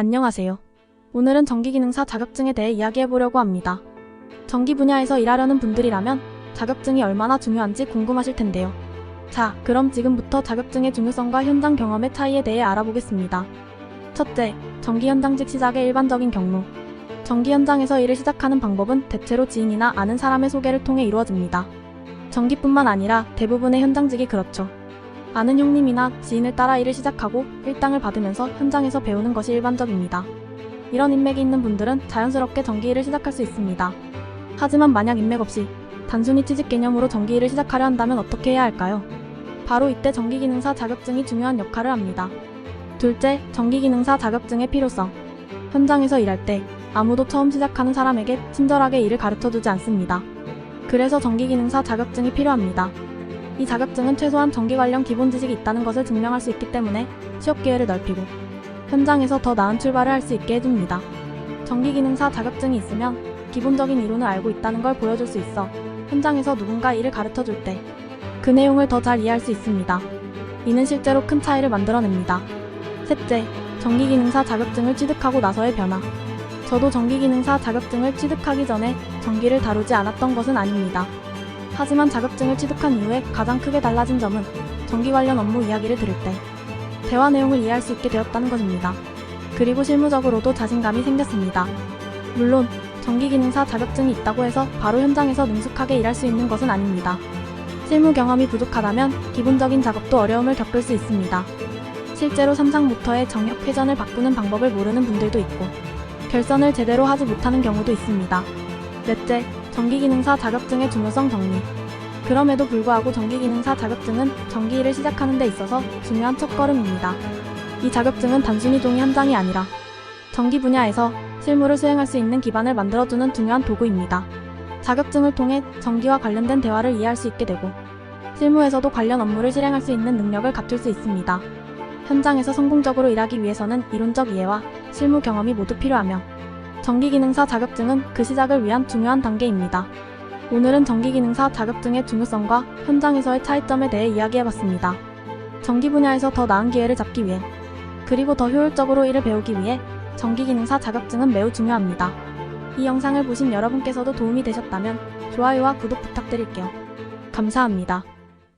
안녕하세요. 오늘은 전기기능사 자격증에 대해 이야기해 보려고 합니다. 전기 분야에서 일하려는 분들이라면 자격증이 얼마나 중요한지 궁금하실 텐데요. 자, 그럼 지금부터 자격증의 중요성과 현장 경험의 차이에 대해 알아보겠습니다. 첫째, 전기 현장직 시작의 일반적인 경로. 전기 현장에서 일을 시작하는 방법은 대체로 지인이나 아는 사람의 소개를 통해 이루어집니다. 전기뿐만 아니라 대부분의 현장직이 그렇죠. 아는 형님이나 지인을 따라 일을 시작하고 일당을 받으면서 현장에서 배우는 것이 일반적입니다. 이런 인맥이 있는 분들은 자연스럽게 전기 일을 시작할 수 있습니다. 하지만 만약 인맥 없이 단순히 취직 개념으로 전기 일을 시작하려 한다면 어떻게 해야 할까요? 바로 이때 전기기능사 자격증이 중요한 역할을 합니다. 둘째, 전기기능사 자격증의 필요성. 현장에서 일할 때 아무도 처음 시작하는 사람에게 친절하게 일을 가르쳐 주지 않습니다. 그래서 전기기능사 자격증이 필요합니다. 이 자격증은 최소한 전기 관련 기본 지식이 있다는 것을 증명할 수 있기 때문에 취업 기회를 넓히고 현장에서 더 나은 출발을 할 수 있게 해줍니다. 전기기능사 자격증이 있으면 기본적인 이론을 알고 있다는 걸 보여줄 수 있어 현장에서 누군가 일을 가르쳐 줄 때 그 내용을 더 잘 이해할 수 있습니다. 이는 실제로 큰 차이를 만들어냅니다. 셋째, 전기기능사 자격증을 취득하고 나서의 변화. 저도 전기기능사 자격증을 취득하기 전에 전기를 다루지 않았던 것은 아닙니다. 하지만 자격증을 취득한 이후에 가장 크게 달라진 점은 전기 관련 업무 이야기를 들을 때 대화 내용을 이해할 수 있게 되었다는 것입니다. 그리고 실무적으로도 자신감이 생겼습니다. 물론 전기기능사 자격증이 있다고 해서 바로 현장에서 능숙하게 일할 수 있는 것은 아닙니다. 실무 경험이 부족하다면 기본적인 작업도 어려움을 겪을 수 있습니다. 실제로 삼성모터의 정역 회전을 바꾸는 방법을 모르는 분들도 있고 결선을 제대로 하지 못하는 경우도 있습니다. 넷째, 전기기능사 자격증의 중요성 정리. 그럼에도 불구하고 전기기능사 자격증은 전기 일을 시작하는 데 있어서 중요한 첫걸음입니다. 이 자격증은 단순히 종이 한 장이 아니라 전기 분야에서 실무를 수행할 수 있는 기반을 만들어주는 중요한 도구입니다. 자격증을 통해 전기와 관련된 대화를 이해할 수 있게 되고 실무에서도 관련 업무를 실행할 수 있는 능력을 갖출 수 있습니다. 현장에서 성공적으로 일하기 위해서는 이론적 이해와 실무 경험이 모두 필요하며 전기기능사 자격증은 그 시작을 위한 중요한 단계입니다. 오늘은 전기기능사 자격증의 중요성과 현장에서의 차이점에 대해 이야기해봤습니다. 전기 분야에서 더 나은 기회를 잡기 위해 그리고 더 효율적으로 일을 배우기 위해 전기기능사 자격증은 매우 중요합니다. 이 영상을 보신 여러분께서도 도움이 되셨다면 좋아요와 구독 부탁드릴게요. 감사합니다.